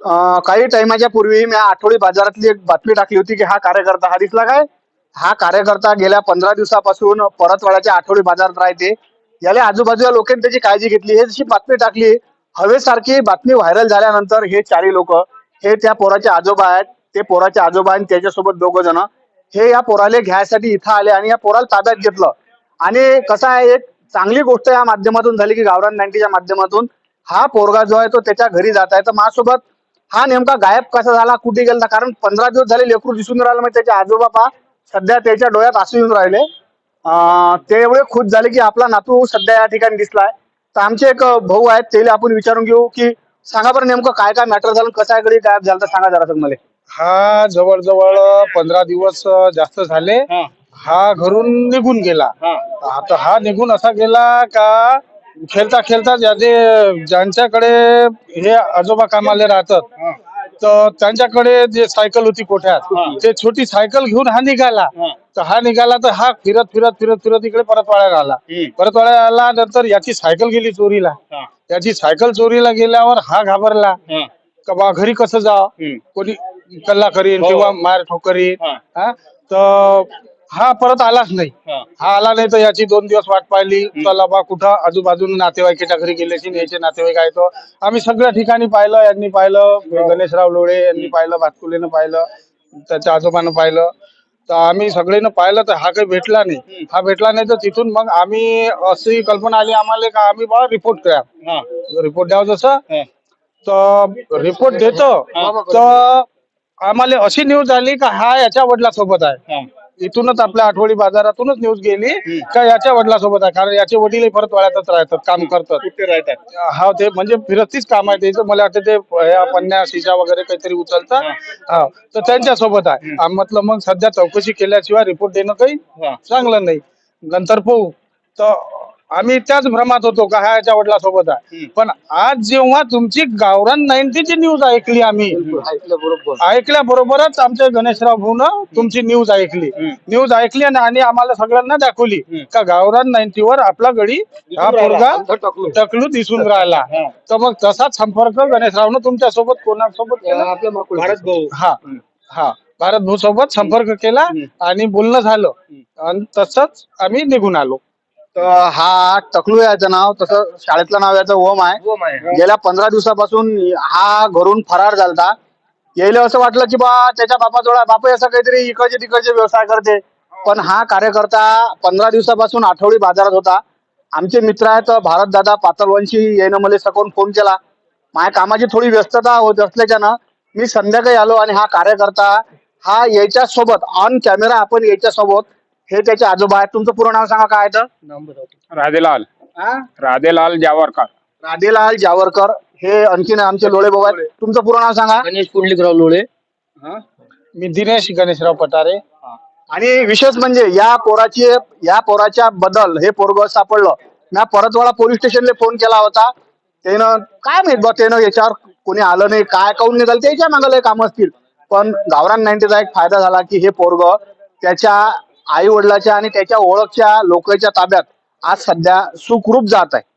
काही टाइमाच्या पूर्वी मी आठवडी बाजारातली एक बातमी टाकली होती की हा कार्यकर्ता हा दिसला काय? हा कार्यकर्ता गेल्या पंधरा दिवसापासून परतवाड्याच्या आठवडी बाजारात राहते. याला आजूबाजूच्या लोकांनी त्याची काळजी घेतली. हे जशी बातमी टाकली हवेसारखी बातमी व्हायरल झाल्यानंतर हे चारी लोक हे त्या पोराचे आजोबा आहेत ते पोराचे आजोबा आणि त्याच्यासोबत दोघ जण हे या पोराले घ्यायसाठी इथं आले आणि या पोराला ताब्यात घेतलं. आणि कसं आहे एक चांगली गोष्ट या माध्यमातून झाली की गावरान नाईन्टीच्या माध्यमातून हा पोरगा जो आहे तो त्याच्या घरी जात आहे. तर माझ्यासोबत हा नेमका गायब कसा झाला कुठे गेला कारण पंधरा दिवस झाले लेकरू दिसून राहिलं मग त्याचे आजोबा पहा सध्या त्याच्या डोळ्यात आसू येऊन राहिले. अं, ते एवढे खुश झाले की आपला नातू सध्या या ठिकाणी दिसलाय. तर आमचे एक भाऊ आहेत त्याला आपण विचारून घेऊ की सांगा बरं नेमकं काय काय मॅटर झालं कसं आहे घरी गायब झालं तर सांगा जरा मला हा जवळजवळ पंधरा दिवस जास्त झाले. हा. घरून निघून गेला. आता हा निघून असा गेला का खेळता खेळता ज्याचे ज्यांच्याकडे हे आजोबा कामाला राहतात तर त्यांच्याकडे जे सायकल होती कोठ्यात ते छोटी सायकल घेऊन हा निघाला. तर हा निघाला तर हा फिरत फिरत फिरत फिरत इकडे परतवाड्याला आला. परतवाड्याला आला नंतर याची सायकल गेली चोरीला. याची सायकल चोरीला गेल्यावर हा घाबरला. का बा घरी कसं जा कोणी कल्ला करीन किंवा मार ठोक करीन? हा? तर हा परत आलाच नाही. हा. आला नाही तर याची दोन दिवस वाट पाहिली. चला बा कुठं? आजूबाजूला नातेवाईकाच्या घरी गेल्याची याचे नातेवाईक आहे तो. आम्ही सगळ्या ठिकाणी पाहिलं यांनी पाहिलं गणेशराव लोळे यांनी पाहिलं भातकुलेनं पाहिलं त्याच्या आजोबानं पाहिलं. तर आम्ही सगळ्यांना पाहिलं तर हा काही भेटला नाही. हा भेटला नाही तर तिथून मग आम्ही अशी कल्पना आली आम्हाला का आम्ही बा रिपोर्ट करा. रिपोर्ट द्यावं जसं? तर रिपोर्ट देतो. तर आम्हाला अशी न्यूज आली का हा याच्या वडिलासोबत आहे. इथूनच आपल्या आठवडी बाजारातूनच न्यूज गेली. का याच्या वडिलासोबत आहे? कारण याचे वडील परत वाड्यातच राहतात काम करतात. हा ते म्हणजे फिरस्तीच काम आहे त्याचं मला वाटतं ते या पन्न्या शिशा वगैरे काहीतरी उचलतात. हा. तर त्यांच्यासोबत आहे आम- म्हटलं मग सध्या चौकशी केल्याशिवाय रिपोर्ट देणं काही चांगलं नाही. नंतर पाहू. तर आम्ही त्याच भ्रमात होतो का हा याच्या वडिलासोबत आहे. पण आज जेव्हा तुमची गावरान नाईन्टीची न्यूज ऐकली आम्ही ऐकल्या बरोबरच आमच्या गणेशराव भाऊन तुमची न्यूज ऐकली. न्यूज ऐकली आणि आणि आम्हाला सगळ्यांना दाखवली का गावरान नाईन्टीवर आपला गडी हा पोरगा टकलू दिसून राहिला. तर मग तसाच संपर्क गणेशरावनं तुमच्यासोबत कोणासोबत केला? भारत भाऊ. हा. हा. भारत भाऊ सोबत संपर्क केला आणि बोलणं झालं. आणि तसंच आम्ही निघून आलो. तर हा टकलू याचं नाव. तसं शाळेतलं नाव याचं ओम आहे. गेल्या पंधरा दिवसापासून हा घरून फरार झालता. यायला असं वाटलं की बा त्याच्या बापाजवळ बाप असं काहीतरी इकडचे तिकडचे व्यवसाय करते. पण हा कार्यकर्ता पंधरा दिवसापासून आठवडी बाजारात होता. आमचे मित्र आहेत भारत दादा पातळवंशी यानं मला सकाळून फोन केला. माझ्या कामाची थोडी व्यस्तता होत असल्याच्यानं मी संध्याकाळी आलो आणि हा कार्यकर्ता हा याच्या सोबत ऑन कॅमेरा आपण याच्या सोबत हे त्याचे आजोबा आहेत. तुमचं पूर्ण नाव सांगा काय तर? राधेलाल. हा? राधेलाल जावरकर. राधेलाल जावरकर. हे आणखीन आमचे लोळे भाऊ आहेत. तुमचं पूर्ण नाव सांगा. गणेश पुंडलिकराव लोळे. मी दिनेश गणेशराव पटारे आणि विशेष म्हणजे या पोराची या पोराच्या बदल हे पोरग सापडलं. मी परतवाडा पोलीस स्टेशनला फोन केला होता. त्यानं काय माहीत बा त्यानं याच्यावर कोणी आलं नाही. काय काऊन निघालं? त्याच्या मागं काम असतील. पण गावरान नाईन्टीचा एक फायदा झाला की हे पोरग त्याच्या आई वडिलाच्या आणि त्याच्या ओळखच्या लोकांच्या ताब्यात आज सध्या सुखरूप जात आहे.